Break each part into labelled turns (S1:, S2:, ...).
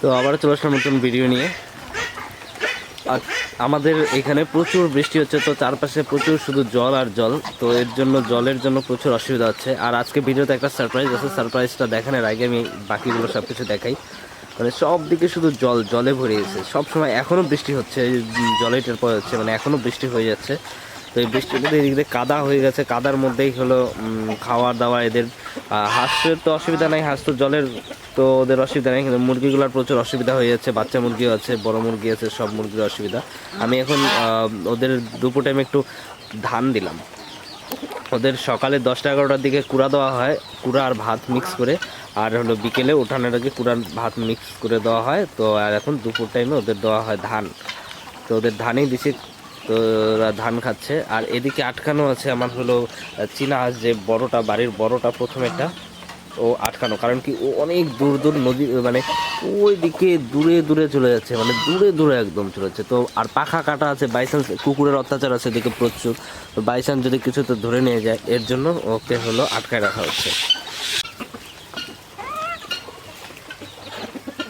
S1: তো আবারও চলে আসলাম নতুন ভিডিও নিয়ে। আর আমাদের এখানে প্রচুর বৃষ্টি হচ্ছে, তো চারপাশে প্রচুর শুধু জল আর জল। তো এর জন্য, জলের জন্য প্রচুর অসুবিধা হচ্ছে। আর আজকে ভিডিওতে একটা সারপ্রাইজ আছে সারপ্রাইজটা দেখানোর আগে আমি বাকিগুলো সব কিছু দেখাই। মানে সব দিকে শুধু জল, জলে ভরে গেছে। সব সময় এখনও বৃষ্টি হচ্ছে জলে টের যাচ্ছে মানে এখনও বৃষ্টি হয়ে যাচ্ছে। তো এই মধ্যে এদিক দিয়ে কাদা হয়ে গেছে। কাদার মধ্যেই হলো খাওয়া দাওয়া এদের। হাঁসের তো অসুবিধা নাই, হাঁস তো জলের তো ওদের অসুবিধা নেই, কিন্তু মুরগিগুলোর প্রচুর অসুবিধা হয়ে যাচ্ছে। বাচ্চা মুরগিও আছে, বড় মুরগি আছে, সব মুরগির অসুবিধা। আমি এখন ওদের দুপুর টাইমে একটু ধান দিলাম। ওদের সকালে দশটা এগারোটার দিকে কুড়া দেওয়া হয়, কুড়া আর ভাত মিক্স করে। আর হলো বিকেলে ওঠানোর আগে কুড়ার ভাত মিক্স করে দেওয়া হয়। তো আর এখন দুপুর টাইমে ওদের দেওয়া হয় ধান। তো ওদের ধানই দিছি। তো ওরা ধান খাচ্ছে। আর এদিকে আটকানো আছে আমার হলো চীনা হাঁস যে বড়টা, বাড়ির বড়টা প্রথমেরটা ও আটকানো। কারণ কি, ও অনেক দূর দূর নদী মানে ওই দিকে দূরে দূরে চলে যাচ্ছে মানে দূরে দূরে একদম চলে যাচ্ছে। তো আর পাখা কাটা আছে বাইচান্স কুকুরের অত্যাচার আছে এদিকে প্রচুর। তো বাইচান্স যদি কিছু তো ধরে নিয়ে যায়, এর জন্য ওকে হলো আটকায় রাখা হচ্ছে।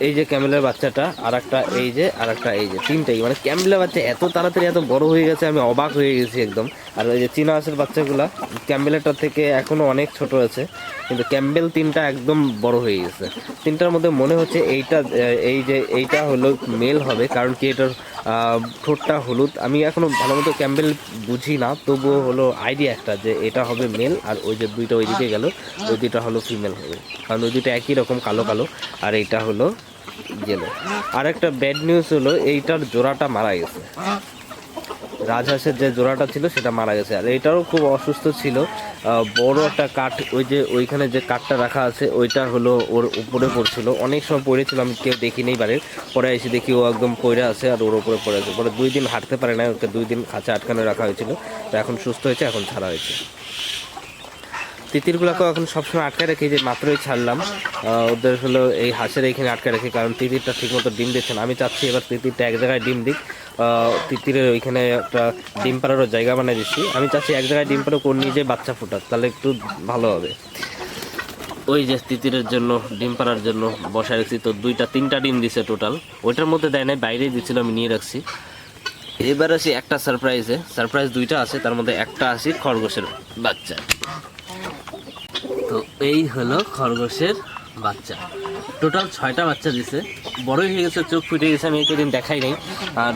S1: এই যে ক্যামেলের বাচ্চাটা আর একটা এই যে আর একটা এই যে, তিনটাই। মানে ক্যামেলের বাচ্চা এত তাড়াতাড়ি এত বড় হয়ে গেছে, আমি অবাক হয়ে গেছি একদম। আর ওই যে চীনা হাঁসের বাচ্চাগুলা ক্যাম্বেলেরটার থেকে এখনও অনেক ছোট আছে, কিন্তু ক্যাম্বেল তিনটা একদম বড় হয়ে গেছে। তিনটার মধ্যে মনে হচ্ছে এইটা এই যে এইটা হলো মেল হবে, কারণ কি এটার ঠোঁটটা হলুদ। আমি এখনও ভালো মতো ক্যাম্বেল বুঝি না, তবুও হলো আইডিয়া একটা যে এটা হবে মেল, আর ওই যে দুইটা ওইদিকে গেল, ওই দুইটা হলো ফিমেল হবে। কারণ ওই দুইটা একই রকম কালো কালো, আর এইটা হলো গেলো আর একটা ব্যাড নিউজ হলো, এইটার জোড়াটা মারা গেছে। রাজহাঁসের যে জোড়াটা ছিল, সেটা মারা গেছে। আর এটাও খুব অসুস্থ ছিল। বড় একটা কাঠ, ওই যে ওইখানে যে কাঠটা রাখা আছে, ওইটা হলো ওর উপরে পড়ছিল। অনেক সময় পড়েছিল, আমি কেউ দেখিনি বাড়ির। পরে এসে দেখি ও একদম পড়ে আছে আর ওর উপরে পড়ে আছে। পরে দুই দিন হাঁটতে পারে না ওকে দুই দিন খাঁচা আটকানো রাখা হয়েছিল। তো এখন সুস্থ হয়েছে, এখন ছাড়া হয়েছে। তিতিরগুলোকেও এখন সবসময় আটকে রেখে যে মাত্রই ছাড়লাম ওদের হলো এই হাঁসের এইখানে আটকে রেখে, কারণ তিতিরটা ঠিকমতো ডিম দিচ্ছে না। আমি চাচ্ছি এবার তিতিরটা এক জায়গায় ডিম দিক তিতিরের ওইখানে একটা ডিম পাড়ারও জায়গা বানিয়ে দিচ্ছি। আমি চাচ্ছি এক জায়গায় ডিম পাড়া কোন নিজে বাচ্চা ফোটাক, তাহলে একটু ভালো হবে। ওই যে তিতিরের জন্য, ডিম পাড়ার জন্য বসায় রাখছি, তো দুইটা, তিনটা ডিম দিছে টোটাল ওইটার মধ্যে দেয় নাই, বাইরেই দিচ্ছিল আমি নিয়ে রাখছি। এবার আসি একটা সারপ্রাইজে সারপ্রাইজ দুইটা আছে, তার মধ্যে একটা আসি খরগোশের বাচ্চা। তো এই হলো খরগোশের বাচ্চা। টোটাল ছয়টা বাচ্চা দিছে। বড়ই হয়ে গেছে, চোখ ফুটে গেছে, আমি একদিন দেখাই নাই।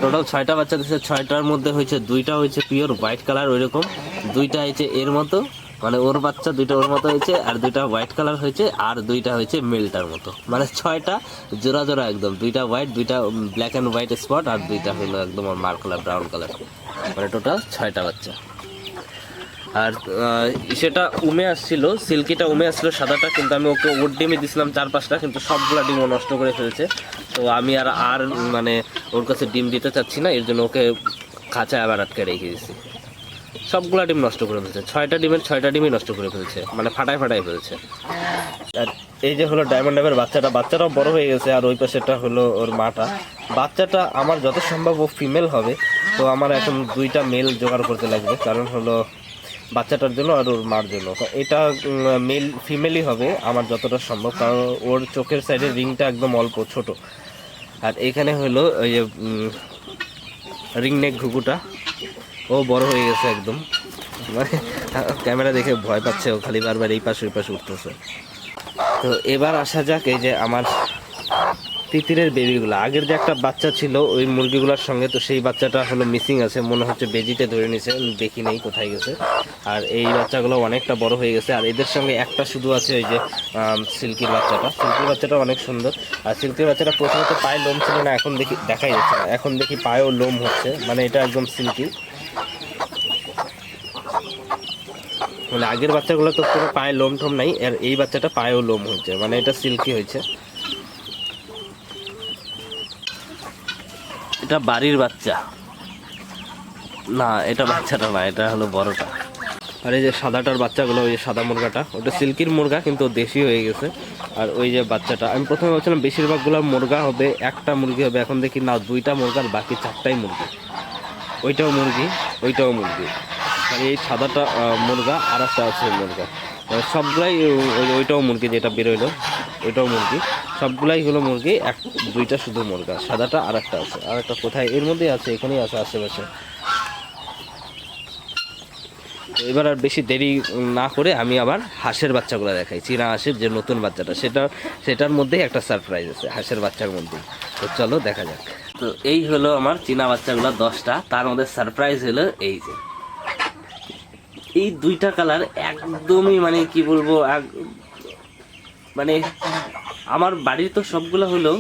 S1: টোটাল ছয়টা বাচ্চা দিছে, ছয়টার মধ্যে হয়েছে দুইটা হয়েছে পিওর হোয়াইট কালার ওই রকম দুইটা হয়েছে এর মতো মানে ওর বাচ্চা দুইটা ওর মতো হয়েছে, আর দুইটা হোয়াইট কালার হয়েছে, আর দুইটা হয়েছে মেলটার মতো। মানে ছয়টা জোড়া জোড়া একদম, দুইটা হোয়াইট দুইটা ব্ল্যাক অ্যান্ড হোয়াইট স্পট আর দুইটা হলো একদম মার কালার ব্রাউন কালার মানে টোটাল ছয়টা বাচ্চা। আর সেটা উমে আসছিল, সিল্কিটা উমে আসছিল সাদাটা, কিন্তু আমি ওকে ওর ডিমে দিছিলাম চার পাঁচটা, কিন্তু সবগুলা ডিমও নষ্ট করে ফেলছে। তো আমি আর আর মানে ওর কাছে ডিম দিতে চাচ্ছি না, এর জন্য ওকে খাঁচায় আবার আটকে রেখে দিয়েছি সবগুলা ডিম নষ্ট করে ফেলছে, ছয়টা ডিমের ছয়টা ডিমই নষ্ট করে ফেলছে মানে ফাটায় ফাটায় ফেলছে। আর এই যে হলো ডায়মন্ড ডাবের বাচ্চাটা, বাচ্চাটাও বড় হয়ে গেছে, আর ওই পাশেটা হলো ওর মাটা। বাচ্চাটা আমার যত সম্ভব ও ফিমেল হবে, তো আমার এখন দুইটা মেল জোগাড় করতে লাগবে, কারণ হলো বাচ্চাটার জন্য আর ওর মার জন্য। তো এটা মেল ফিমেলই হবে আমার যতটা সম্ভব, কারণ ওর চোখের সাইডের রিংটা একদম অল্প, ছোট। আর এখানে হলো ওই যে রিং নেক ঘুঘুটা। ও বড় হয়ে গেছে একদম। মানে ক্যামেরা দেখে ভয় পাচ্ছে ও খালি বারবার এই পাশে ওই পাশে উঠতেছে। তো এবার আসা যাক এই যে আমার তিতিরের বেবিগুলো আগের যে একটা বাচ্চা ছিল, ওই মুরগিগুলোর সঙ্গে তো সেই বাচ্চাটা হলো মিসিং আছে, মনে হচ্ছে বেজিতে ধরে নিছে দেখি নেই কোথায় গেছে। আর এই বাচ্চাগুলো অনেকটা বড় হয়ে গেছে, আর এদের সঙ্গে একটা শুধু আছে ওই যে সিল্কির বাচ্চাটা। সিল্কির বাচ্চাটা অনেক সুন্দর। আর সিল্কির বাচ্চাটা প্রথমত পায়ে লোম ছিল না, এখন দেখি দেখাই যাচ্ছে না। এখন দেখি পায়েও লোম হচ্ছে মানে এটা একদম সিল্কি। মানে আগের বাচ্চাগুলো তো পুরো পায়ে লোম টোম নাই, আর এই বাচ্চাটা পায়েও লোম হচ্ছে মানে এটা সিল্কি হয়েছে। এটা বাড়ির বাচ্চা। না, এটা বাচ্চাটা না, এটা হলো বড়টা। আর এই যে সাদাটার বাচ্চাগুলো, ওই যে সাদা মুরগাটা, ওটা সিল্কির মুরগা, কিন্তু দেশি হয়ে গেছে। আর ওই যে বাচ্চাটা, আমি প্রথমে ভাবছিলাম বেশিরভাগগুলো মুরগা হবে, একটা মুরগি হবে, এখন দেখি না, দুইটা মুরগার বাকি চারটাই মুরগি। ওইটাও মুরগি ওইটাও মুরগি। আর এই সাদাটা মুরগা আর একটা আছে মুরগা। সবগুলাই, ওই- ওইটাও মুরগি যেটা বেরোইলো, ওইটাও মুরগি। সবগুলাই হলো মুরগি, এক, দুইটা শুধু মুরগা সাদাটা আর একটা আছে। আর একটা কোথায়? এর মধ্যেই আছে, এখানেই আছে আশেপাশে। এবার আর বেশি দেরি না করে আমি আবার হাঁসের বাচ্চাগুলো দেখাই। চীনা হাঁসের যে নতুন বাচ্চাটা, সেটা, সেটার মধ্যেই একটা সারপ্রাইজ আছে, হাঁসের বাচ্চার মধ্যে তো চলো দেখা যাক। তো এই হলো আমার চীনা বাচ্চাগুলো দশটা, তার মধ্যে সারপ্রাইজ হলো এই যে। এই দুইটা কালার একদমই মানে কি বলব, এক- মানে আমার বাড়ির তো সবগুলো হলো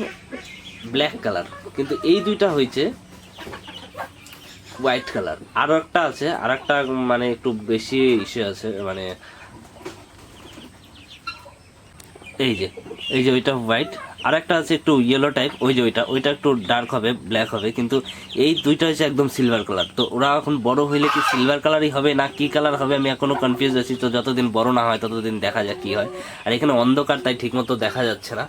S1: ব্ল্যাক কালার কিন্তু এই দুইটা হয়েছে হোয়াইট কালার আরও একটা আছে আর একটা মানে একটু বেশি ইসে আছে মানে এই যে এই যে ওইটা হোয়াইট আর একটা আছে একটু ইয়েলো টাইপ ওই যে ওইটা ওইটা একটু ডার্ক হবে ব্ল্যাক হবে, কিন্তু এই দুইটা হচ্ছে একদম সিলভার কালার তো ওরা এখন বড় হইলে কি সিলভার কালারই হবে না কি কালার হবে? আমি এখনও কনফিউজ আছি, তো যতদিন বড় না হয়, ততদিন দেখা যাক কি হয়। আর এখানে অন্ধকার, তাই ঠিকমতো দেখা যাচ্ছে না।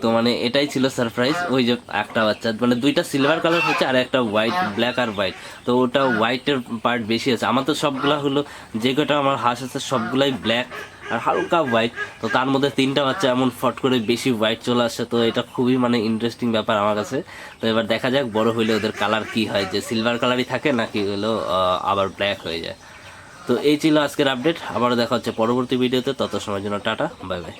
S1: তো মানে এটাই ছিল সারপ্রাইজ ওই যে একটা বাচ্চা মানে দুইটা সিলভার কালার হচ্ছে আর একটা হোয়াইট ব্ল্যাক আর হোয়াইট তো ওটা হোয়াইটের পার্ট বেশি আছে। আমার তো সবগুলা হলো, যে কটা আমার হাঁস আছে সবগুলাই ব্ল্যাক আর হালকা হোয়াইট তো তার মধ্যে তিনটা বাচ্চা এমন ফট করে বেশি হোয়াইট চলে আসে, তো এটা খুবই মানে ইন্টারেস্টিং ব্যাপার আমার কাছে। তো এবার দেখা যাক বড় হইলে ওদের কালার কি হয়, যে সিলভার কালারই থাকে নাকি হলো আবার ব্ল্যাক হয়ে যায়। তো এই ছিল আজকের আপডেট আবারও দেখা হচ্ছে পরবর্তী ভিডিওতে তত সময়ের জন্য টাটা বাই বাই